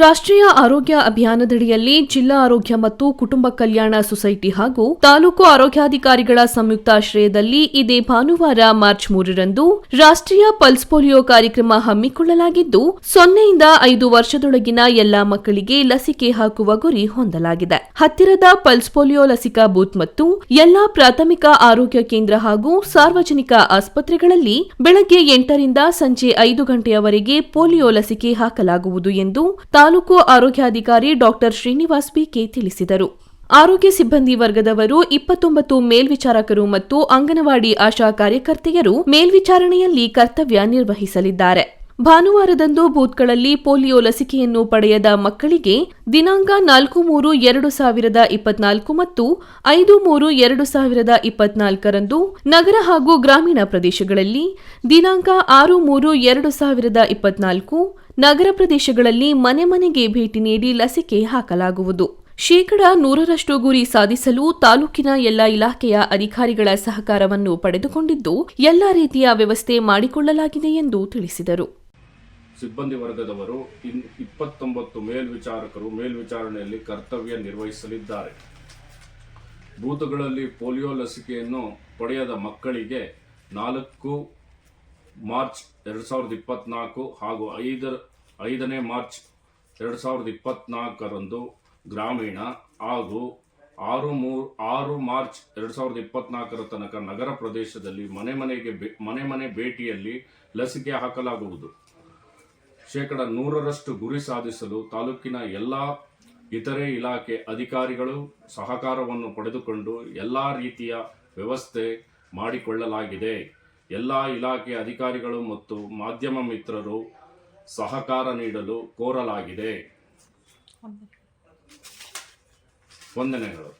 ರಾಷ್ಟ್ರೀಯ ಆರೋಗ್ಯ ಅಭಿಯಾನದಡಿಯಲ್ಲಿ ಜಿಲ್ಲಾ ಆರೋಗ್ಯ ಮತ್ತು ಕುಟುಂಬ ಕಲ್ಯಾಣ ಸೊಸೈಟಿ ಹಾಗೂ ತಾಲೂಕು ಆರೋಗ್ಯಾಧಿಕಾರಿಗಳ ಸಂಯುಕ್ತಾಶ್ರಯದಲ್ಲಿ ಇದೇ ಭಾನುವಾರ ಮಾರ್ಚ್ ಮೂರರಂದು ರಾಷ್ಟ್ರೀಯ ಪಲ್ಸ್ ಪೋಲಿಯೋ ಕಾರ್ಯಕ್ರಮ ಹಮ್ಮಿಕೊಳ್ಳಲಾಗಿದ್ದು, ಸೊನ್ನೆಯಿಂದ ಐದು ವರ್ಷದೊಳಗಿನ ಎಲ್ಲಾ ಮಕ್ಕಳಿಗೆ ಲಸಿಕೆ ಹಾಕುವ ಗುರಿ ಹೊಂದಲಾಗಿದೆ. ಹತ್ತಿರದ ಪಲ್ಸ್ ಪೋಲಿಯೋ ಲಸಿಕಾ ಬೂತ್ ಮತ್ತು ಎಲ್ಲಾ ಪ್ರಾಥಮಿಕ ಆರೋಗ್ಯ ಕೇಂದ್ರ ಹಾಗೂ ಸಾರ್ವಜನಿಕ ಆಸ್ಪತ್ರೆಗಳಲ್ಲಿ ಬೆಳಗ್ಗೆ ಎಂಟರಿಂದ ಸಂಜೆ ಐದು ಗಂಟೆಯವರೆಗೆ ಪೋಲಿಯೋ ಲಸಿಕೆ ಹಾಕಲಾಗುವುದು ಎಂದು ತಾಲೂಕು ಆರೋಗ್ಯಾಧಿಕಾರಿ ಡಾಕ್ಟರ್ ಶ್ರೀನಿವಾಸ್ ಬಿಕೆ ತಿಳಿಸಿದರು. ಆರೋಗ್ಯ ಸಿಬ್ಬಂದಿ ವರ್ಗದವರು ಇಪ್ಪತ್ತೊಂಬತ್ತು ಮೇಲ್ವಿಚಾರಕರು ಮತ್ತು ಅಂಗನವಾಡಿ ಆಶಾ ಕಾರ್ಯಕರ್ತೆಯರು ಮೇಲ್ವಿಚಾರಣೆಯಲ್ಲಿ ಕರ್ತವ್ಯ ನಿರ್ವಹಿಸಲಿದ್ದಾರೆ. ಭಾನುವಾರದಂದು ಬೂತ್ಗಳಲ್ಲಿ ಪೋಲಿಯೋ ಲಸಿಕೆಯನ್ನು ಪಡೆಯದ ಮಕ್ಕಳಿಗೆ ದಿನಾಂಕ ನಾಲ್ಕು ಮೂರು ಎರಡು ಸಾವಿರದ ಇಪ್ಪತ್ನಾಲ್ಕು ಮತ್ತು ಐದು ಮೂರು ಎರಡು ಸಾವಿರದ ಇಪ್ಪತ್ನಾಲ್ಕರಂದು ನಗರ ಹಾಗೂ ಗ್ರಾಮೀಣ ಪ್ರದೇಶಗಳಲ್ಲಿ ದಿನಾಂಕ ಆರು ಮೂರು ಎರಡು ಸಾವಿರದ ಇಪ್ಪತ್ನಾಲ್ಕು ನಗರ ಪ್ರದೇಶಗಳಲ್ಲಿ ಮನೆ ಮನೆಗೆ ಭೇಟಿ ನೀಡಿ ಲಸಿಕೆ ಹಾಕಲಾಗುವುದು. ಶೇಕಡ ನೂರರಷ್ಟು ಗುರಿ ಸಾಧಿಸಲು ತಾಲೂಕಿನ ಎಲ್ಲ ಇಲಾಖೆಯ ಅಧಿಕಾರಿಗಳ ಸಹಕಾರವನ್ನು ಪಡೆದುಕೊಂಡಿದ್ದು, ಎಲ್ಲ ರೀತಿಯ ವ್ಯವಸ್ಥೆ ಮಾಡಿಕೊಳ್ಳಲಾಗಿದೆ ಎಂದು ತಿಳಿಸಿದರು. ಸಿಬ್ಬಂದಿ ವರ್ಗದವರು ಇನ್ ಇಪ್ಪತ್ತೊಂಬತ್ತು ಮೇಲ್ವಿಚಾರಕರು ಮೇಲ್ವಿಚಾರಣೆಯಲ್ಲಿ ಕರ್ತವ್ಯ ನಿರ್ವಹಿಸಲಿದ್ದಾರೆ. ಬೂತುಗಳಲ್ಲಿ ಪೋಲಿಯೋ ಲಸಿಕೆಯನ್ನು ಪಡೆಯದ ಮಕ್ಕಳಿಗೆ ನಾಲ್ಕು ಮಾರ್ಚ್ ಎರಡು ಸಾವಿರದ ಇಪ್ಪತ್ನಾಲ್ಕು ಹಾಗೂ ಐದರ, ಐದನೇ ಮಾರ್ಚ್ ಎರಡು ಸಾವಿರದ ಇಪ್ಪತ್ನಾಲ್ಕರಂದು ಗ್ರಾಮೀಣ ಹಾಗೂ ಆರು ಮೂರು ಆರು ಮಾರ್ಚ್ ಎರಡು ಸಾವಿರದ ಇಪ್ಪತ್ನಾಲ್ಕರ ತನಕ ನಗರ ಪ್ರದೇಶದಲ್ಲಿ ಮನೆ ಮನೆಗೆ ಮನೆ ಮನೆ ಭೇಟಿಯಲ್ಲಿ ಲಸಿಕೆ ಹಾಕಲಾಗುವುದು. ಶೇಕಡ ನೂರರಷ್ಟು ಗುರಿ ಸಾಧಿಸಲು ತಾಲೂಕಿನ ಎಲ್ಲ ಇತರೆ ಇಲಾಖೆ ಅಧಿಕಾರಿಗಳು ಸಹಕಾರವನ್ನು ಪಡೆದುಕೊಂಡು ಎಲ್ಲ ರೀತಿಯ ವ್ಯವಸ್ಥೆ ಮಾಡಿಕೊಳ್ಳಲಾಗಿದೆ. ಎಲ್ಲ ಇಲಾಖೆ ಅಧಿಕಾರಿಗಳು ಮತ್ತು ಮಾಧ್ಯಮ ಮಿತ್ರರು ಸಹಕಾರ ನೀಡಲು ಕೋರಲಾಗಿದೆ. ವಂದನೆಗಳು.